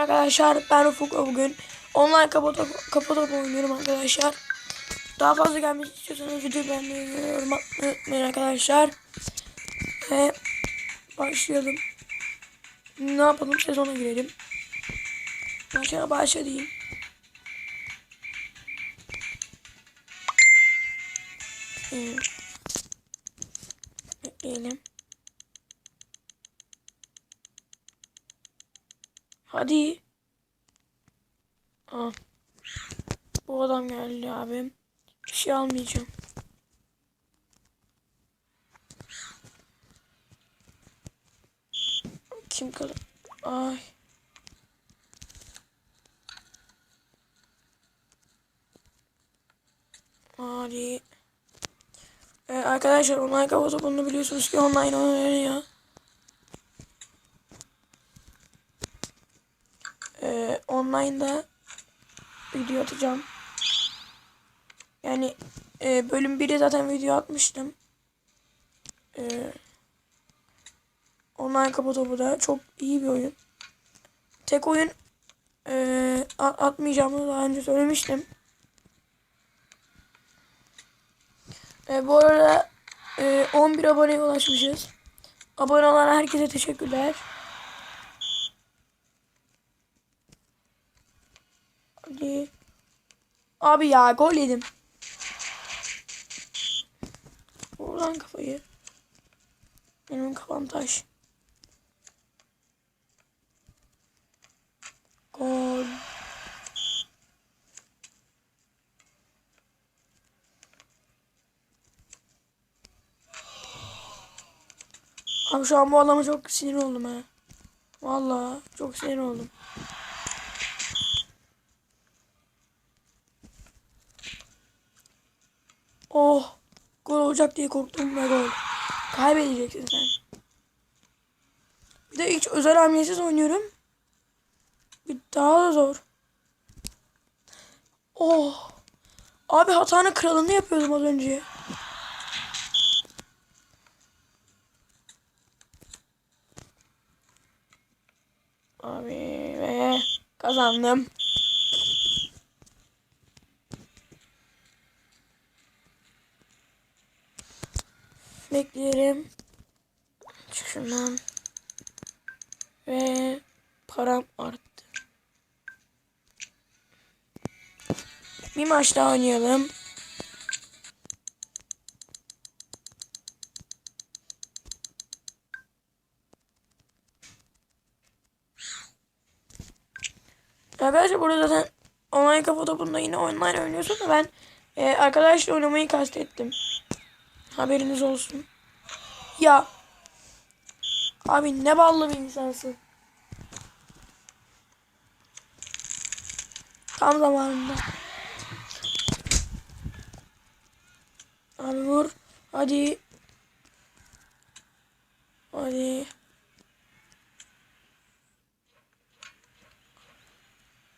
Arkadaşlar ben Ufuk bugün online kapatop, kapatop oynuyorum arkadaşlar. Daha fazla gelmesi istiyorsanız videoyu beğenmeyi unutmayın arkadaşlar. Ve başlayalım. Ne yapalım sezona girelim. Başa başla diyeyim. Ee, Bekleyelim. Hadi. Aa. Bu adam geldi abim. Bir şey almayacağım. Kim kalır? Ay. Hadi. Ee, arkadaşlar online kafa topunu biliyorsunuz ki online oynanıyor. Ee, online'da video atacağım. Yani e, bölüm 1'i zaten video atmıştım. Ee, online kafa topu da çok iyi bir oyun. Tek oyun e, at- atmayacağımı daha önce söylemiştim. E, bu arada e, 11 aboneye ulaşmışız. Abone olan herkese teşekkürler. Abi ya gol yedim. Buradan kafayı. Benim kafam taş. Gol. Abi şu an bu adama çok sinir oldum ha. Vallahi çok sinir oldum. Oh. Gol olacak diye korktum ve gol. Kaybedeceksin sen. Bir de hiç özel hamlesiz oynuyorum. Bir daha da zor. Oh. Abi hatanın kralını yapıyordum az önce. Abi ve kazandım. Bekleyelim. Çık şundan. Ve param arttı. Bir maç daha oynayalım. Arkadaşlar burada zaten online kafa topunda yine online oynuyorsun da ben e, arkadaşla oynamayı kastettim. Haberiniz olsun. Ya. Abi ne ballı bir insansın. Tam zamanında. Abi vur. Hadi. Hadi.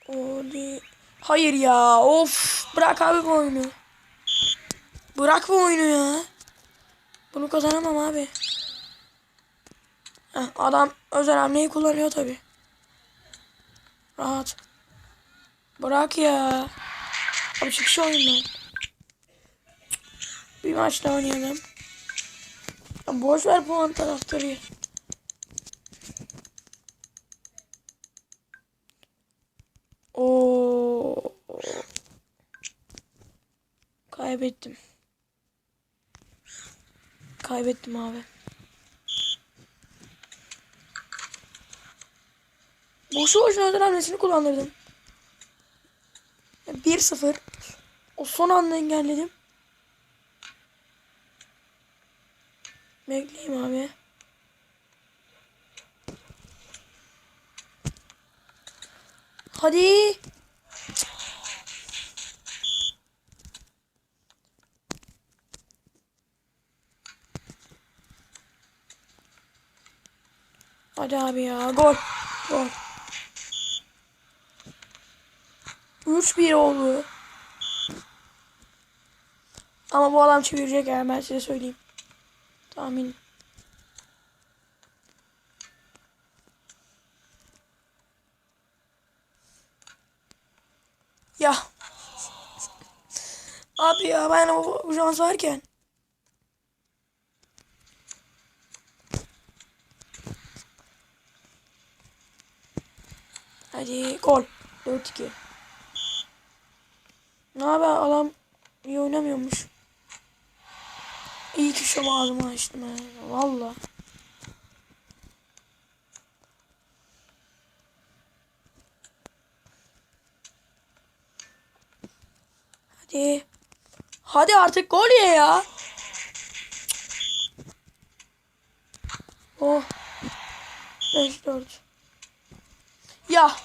Hadi. Hayır ya. Of. Bırak abi bu oyunu. Bırak bu oyunu ya. Bunu kazanamam abi. Adam özel hamleyi kullanıyor tabi. Rahat. Bırak ya. Abi çık şu oyundan. Bir maç daha oynayalım. Ya boş ver puan taraftarı. Oo. Kaybettim. Kaybettim abi. Boşu boşuna özel hamlesini kullandırdım. 1-0. O son anda engelledim. Bekleyeyim abi. Hadi. Hadi abi ya. Gol. Gol. 3-1 oldu. Ama bu adam çevirecek yani ben size söyleyeyim. Tahmin. Ya. Abi ya ben o şans varken. Hadi gol. 4-2. Ne haber adam iyi oynamıyormuş. İyi ki şu ağzımı açtım ha. Valla. Hadi. Hadi artık gol ye ya. Oh. 5-4. Ya.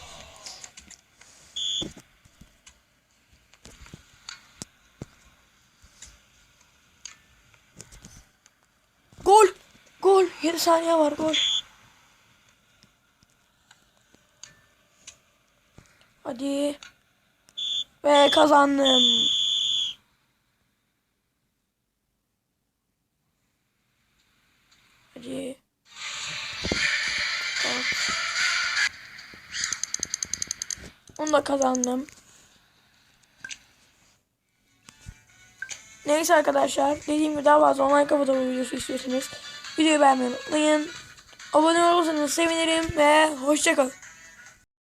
Gol. Gol. 7 saniye var gol. Hadi. Ve kazandım. Hadi. Da kazandım. Neyse arkadaşlar. Dediğim gibi daha fazla online kapatma videosu istiyorsanız videoyu beğenmeyi unutmayın. Abone olursanız sevinirim ve hoşçakalın.